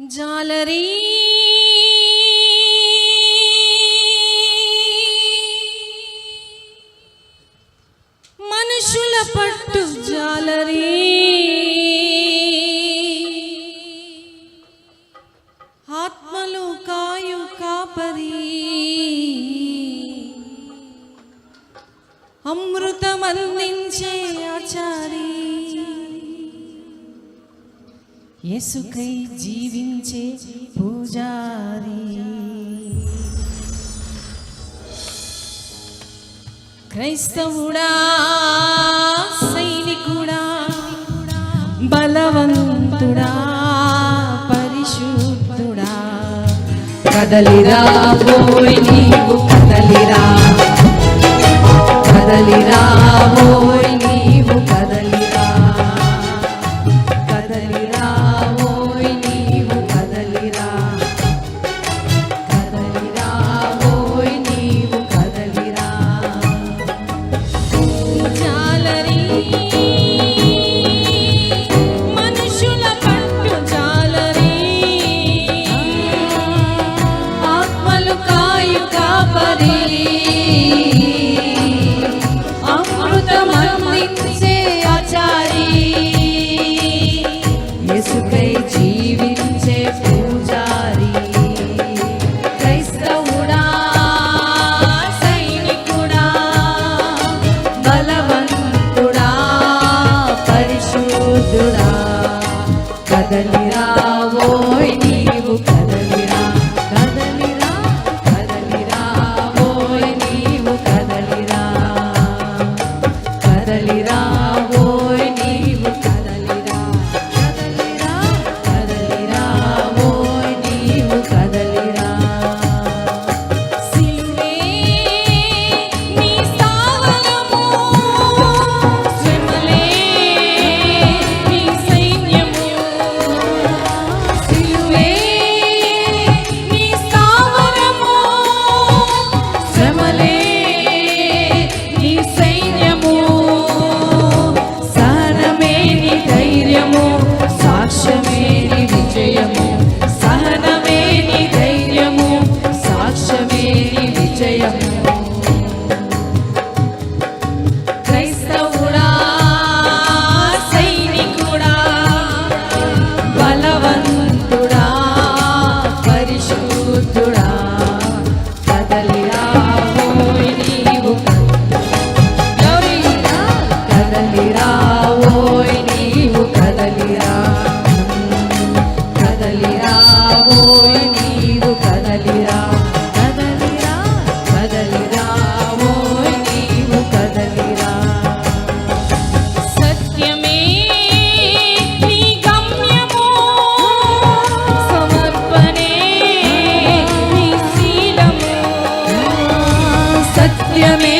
जालरी యేసుకై జీవించే పూజారి. క్రైస్తవుడా సైనికుడా బలవంతుడా పరిశుద్ధుడా. కదలిరా పోయి నీవు కదలిరా. కదలిరా పోయి రాబోయి నీవు కదలిరా. కదలిరా కదలిరా. ఓయ్ నీవు కదలిరా. సత్యమే నీ గమ్యమో. సమర్పణే నీ శీలము. సత్యమే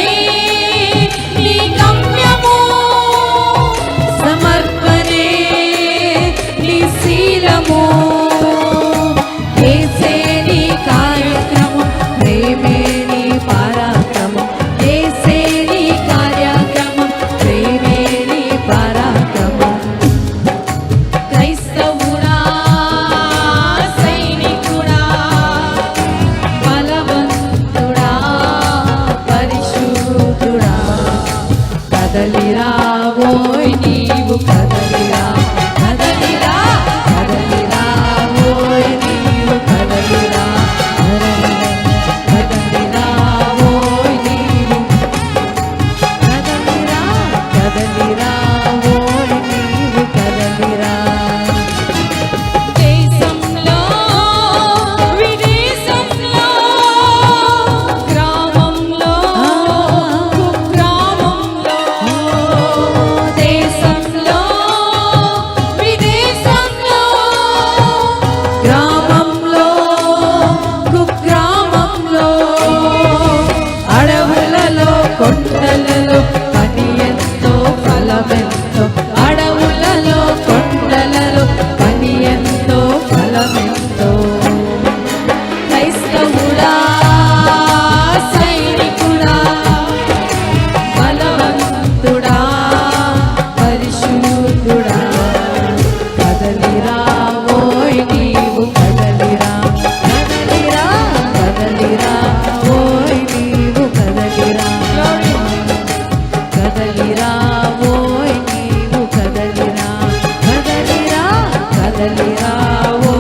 i power.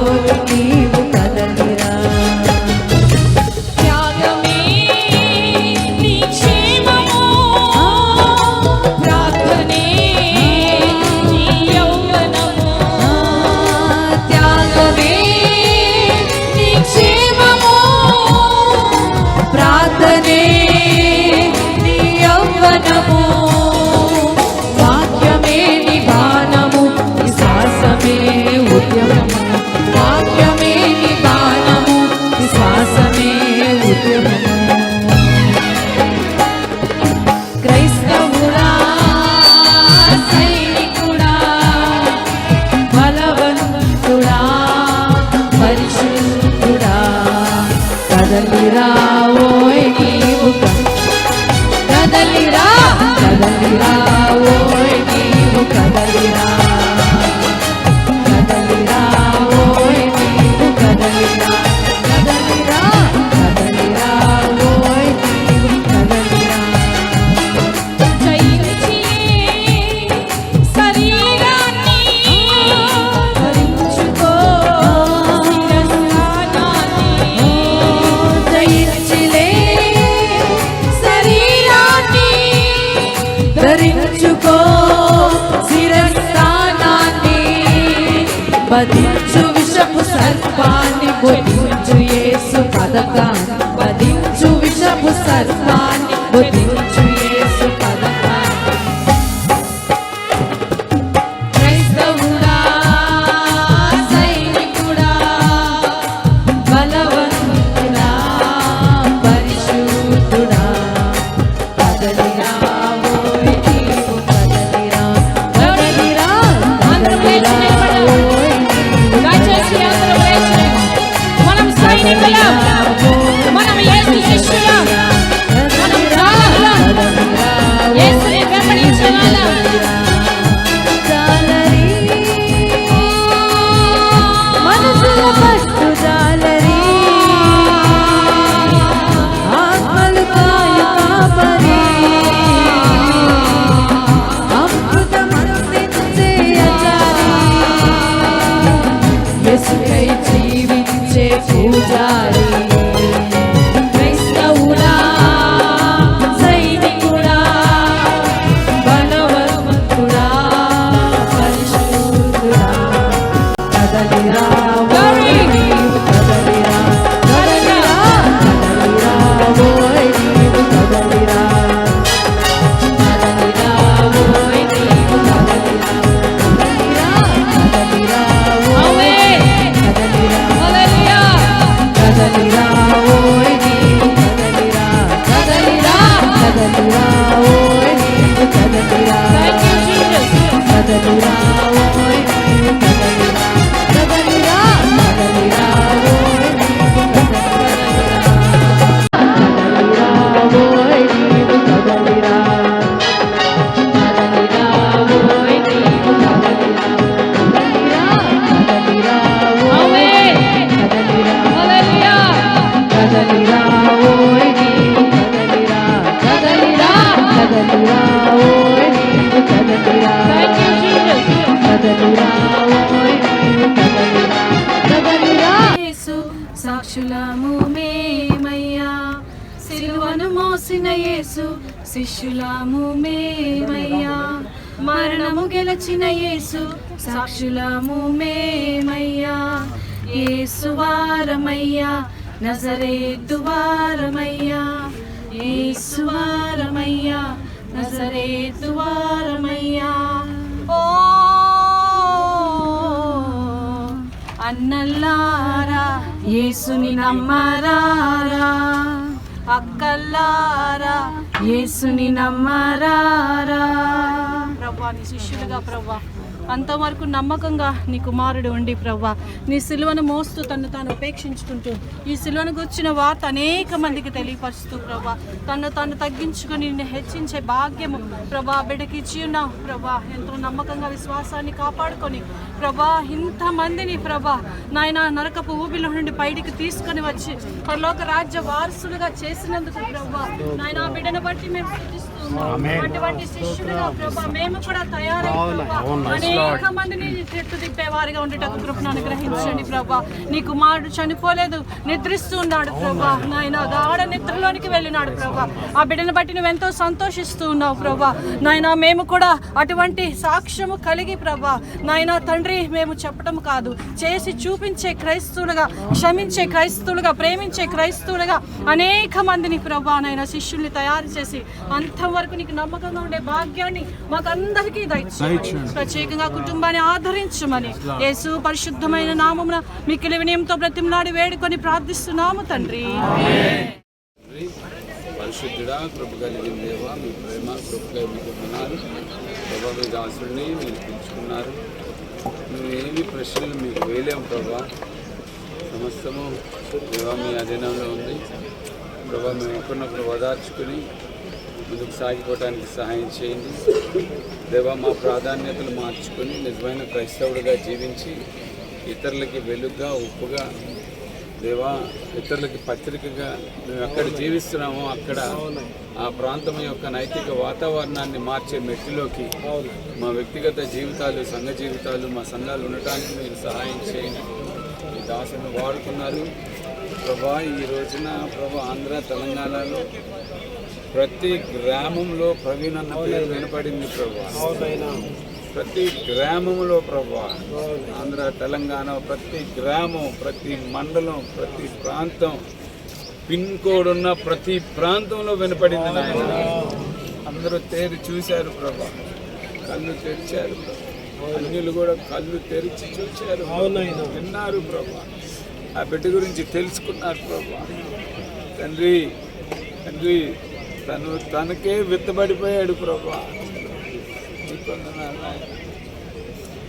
బధించు విషపు సర్పాన్ని బొధించు యేసు పథకాన్ని. బధించు విషపు సర్పాన్ని బొధించు మేమయ్యా. సిలువను మోసిన యేసు శిష్యులము మేమయ్యా. మరణము గెలచిన యేసు సాక్షులము మేమయ్యా. యేసు వారమయ్యా నజరేతు వారమయ్యా. యేసు వారమయ్యా నజరేతు వారమయ్యా. ఓ అన్నల్లారా యేసుని నమ్మరారా. అక్కల్లారా యేసుని నమ్మరారా. ప్రభా నీ శిష్యులుగా ప్రభా అంతవరకు నమ్మకంగా నీ కుమారుడు ఉండి ప్రవ్వా. నీ సిలువను మోస్తూ తను తాను ఉపేక్షించుకుంటూ ఈ సిలువను గుర్చిన వార్త అనేక మందికి తెలియపరుస్తూ ప్రభా తను తాను తగ్గించుకొని నిన్ను హెచ్చించే భాగ్యము ప్రభా బిడ్డకి ఇచ్చి ఉన్నావు ప్రభా ఎంతో నమ్మకంగా విశ్వాసాన్ని కాపాడుకొని ప్రభా ఇంతమందిని ప్రభా నాయన నరకపు ఊబిలో నుండి బయటికి తీసుకొని వచ్చి పరలోక రాజ్య వారసులుగా చేసినందుకు ప్రభా నాయన బిడ్డను బట్టి మేము అటువంటి శిష్యులుగా ప్రభా మేము కూడా తయారై అనేక మందిని చెట్టు తిప్పే వారిగా ఉండేటకు కృపను అనుగ్రహించండి ప్రభా. నీ కుమారుడు చనిపోలేదు నిద్రిస్తూ ఉన్నాడు ప్రభా. నాయన గాఢ నిద్రలోనికి వెళ్ళినాడు ప్రభా. ఆ బిడ్డను బట్టి నువ్వు ఎంతో సంతోషిస్తూ ఉన్నావు ప్రభా. నాయన మేము కూడా అటువంటి సాక్ష్యము కలిగి ప్రభా. నాయన తండ్రి మేము చెప్పడం కాదు. చేసి చూపించే క్రైస్తవులుగా క్షమించే క్రైస్తవులుగా ప్రేమించే క్రైస్తవులుగా అనేక మందిని ప్రభా నాయన శిష్యుల్ని తయారు చేసి అంతం వరకు నీకు నమ్మకంగా ఉండే భాగ్యాన్ని మాకందరికీ దయచేయండి. ప్రత్యేకంగా కుటుంబాన్ని ఆదరించమని. యేసు పరిశుద్ధమైన నామమున మిక్కిలి వినయంతో బ్రతిమలాడి వేడుకొని ప్రార్థిస్తున్నాము తండ్రి. పరిశుద్ధుడా కృప కలిగిన దేవా మీ ప్రేమ కృపగా మీకు ఉన్నారు ప్రభా మీ దాసుడిని మీరు పిలుచుకున్నారు. మేము ఏమి ప్రశ్నలు మీకు వేయలేము ప్రభా. సమస్తము దేవా మీ అధీనంలో ఉంది. ప్రభా మేము ఒకరినొకరు ఓదార్చుకుని ముందుకు సాగిపోవడానికి సహాయం చేయండి. దేవా మా ప్రాధాన్యతలు మార్చుకొని నిజమైన క్రైస్తవుడిగా జీవించి ఇతరులకి వెలుగుగా ఉప్పుగా దేవా ఇతరులకి పత్రికగా మేము ఎక్కడ జీవిస్తున్నామో అక్కడ ఆ ప్రాంతం యొక్క నైతిక వాతావరణాన్ని మార్చే మెట్టిలోకి మా వ్యక్తిగత జీవితాలు సంఘ జీవితాలు మా సంఘాలు ఉండటానికి మీరు సహాయం చేయండి. ఈ దాసుని వాడుకున్నారు. ప్రభా ఈ రోజున ప్రభా ఆంధ్ర తెలంగాణలో ప్రతి గ్రామంలో ప్రవీణ్ అన్న పేరు వినపడింది ప్రభా. ప్రతి గ్రామంలో ప్రభా ఆంధ్ర తెలంగాణ ప్రతి గ్రామం ప్రతి మండలం ప్రతి ప్రాంతం పిన్ కోడ్ ఉన్న ప్రతి ప్రాంతంలో వినపడింది నాయన. అందరూ తేరి చూశారు ప్రభా. కళ్ళు తెరిచారు. అన్యులు కూడా కళ్ళు తెరిచి చూశారు విన్నారు ప్రభా. ఆ బిడ్డ గురించి తెలుసుకున్నారు ప్రభా. తండ్రి తండ్రి తను తనకే విత్తబడిపోయాడు ప్రభా.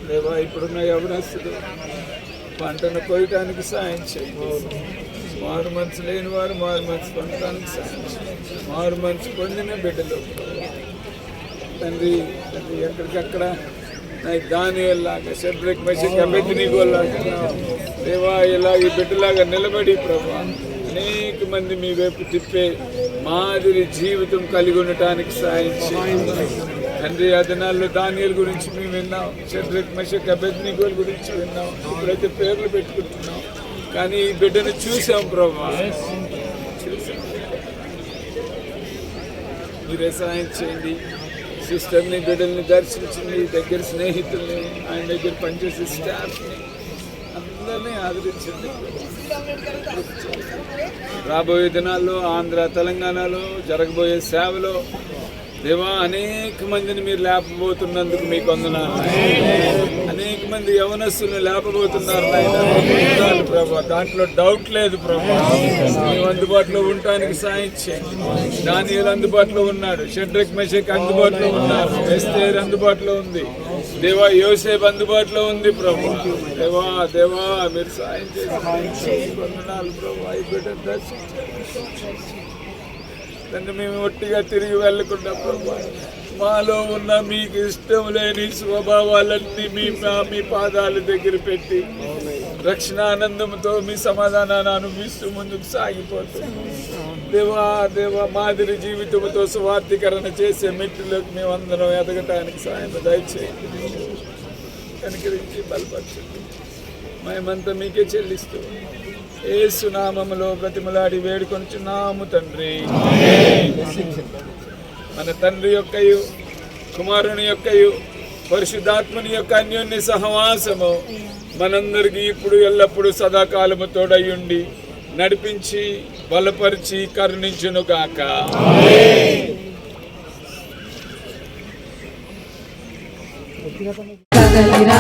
లేవా ఇప్పుడున్న యవనస్తులు పంటను కోయటానికి సాయం చేయండి మారు మనసు లేని వారు మారు మనసు పొందడానికి సాయం మారు మనసు పొందిన బిడ్డలు. తండ్రి తండ్రి ఎక్కడికక్కడ దానిలాగా సెబ్రిక్ మెషిన్ అభ్యర్థినిగోలాగా దేవా ఇలాగ ఈ బిడ్డలాగా నిలబడి ప్రభా అనేక మంది మీ వైపు తిప్పే మాదిరి జీవితం కలిగి ఉండటానికి సాయం తండ్రి ఆ దినాల్లో దానియల గురించి మేము విన్నాం. షడ్రిక్ మెషక్ అభ్యర్థినిగోల గురించి విన్నాం. ఇప్పుడైతే పేర్లు పెట్టుకుంటున్నాం. కానీ ఈ బిడ్డను చూసాం ప్రభా. మీరే సహాయం చేయండి. సిస్టర్ని బిడ్డల్ని దర్శించండి. దగ్గర స్నేహితుల్ని ఆయన దగ్గర పనిచేసే స్టాఫ్ని. అందరినీ ఆదరించింది. రాబోయే దినాల్లో ఆంధ్ర తెలంగాణలో జరగబోయే సేవలో దేవా అనేక మందిని మీరు లేపబోతున్నందుకు మీకు వందనాలు. అనేక మంది యవనస్తులను లేపబోతున్నారు ప్రభా. దాంట్లో డౌట్ లేదు ప్రభా. మేము అందుబాటులో ఉండటానికి సాయం చేయండి. దానియలు అందుబాటులో ఉన్నాడు షడ్రక్ మెషక్ అందుబాటులో ఉన్నారు. ఎస్తేర్ అందుబాటులో ఉంది. దేవా యోసేపు అందుబాటులో ఉంది ప్రభు. దేవా దేవా మీరు సాయం చేసి మేము ఒట్టిగా తిరిగి వెళ్ళకుండా ప్రభు. మాలో ఉన్న మీకు ఇష్టం లేని స్వభావాలన్నీ మీ మా- మీ పాదాల దగ్గర పెట్టి రక్షణానందంతో మీ సమాధానాన్ని అనుభవిస్తూ ముందుకు సాగిపోతుంది దేవా దేవా మాదిరి జీవితంతో స్వార్థీకరణ చేసే మెట్టులోకి మేమందరం ఎదగటానికి సాయం దయచేయండి. కనుకరించి బలపరచండి. మేమంతా మీకే చెల్లిస్తూ ఏసునామములో ప్రతిమలాడి వేడుకొనుచున్నాము తండ్రి. మన తండ్రి యొక్కయు కుమారుని యొక్కయు పరిశుద్ధాత్మని యొక్క అన్యోన్య సహవాసము మనందరికీ ఇప్పుడు ఎల్లప్పుడూ సదాకాలము తోడయ్యుండి నడిపించి బలపరిచి కరుణించును గాక. కదలిరా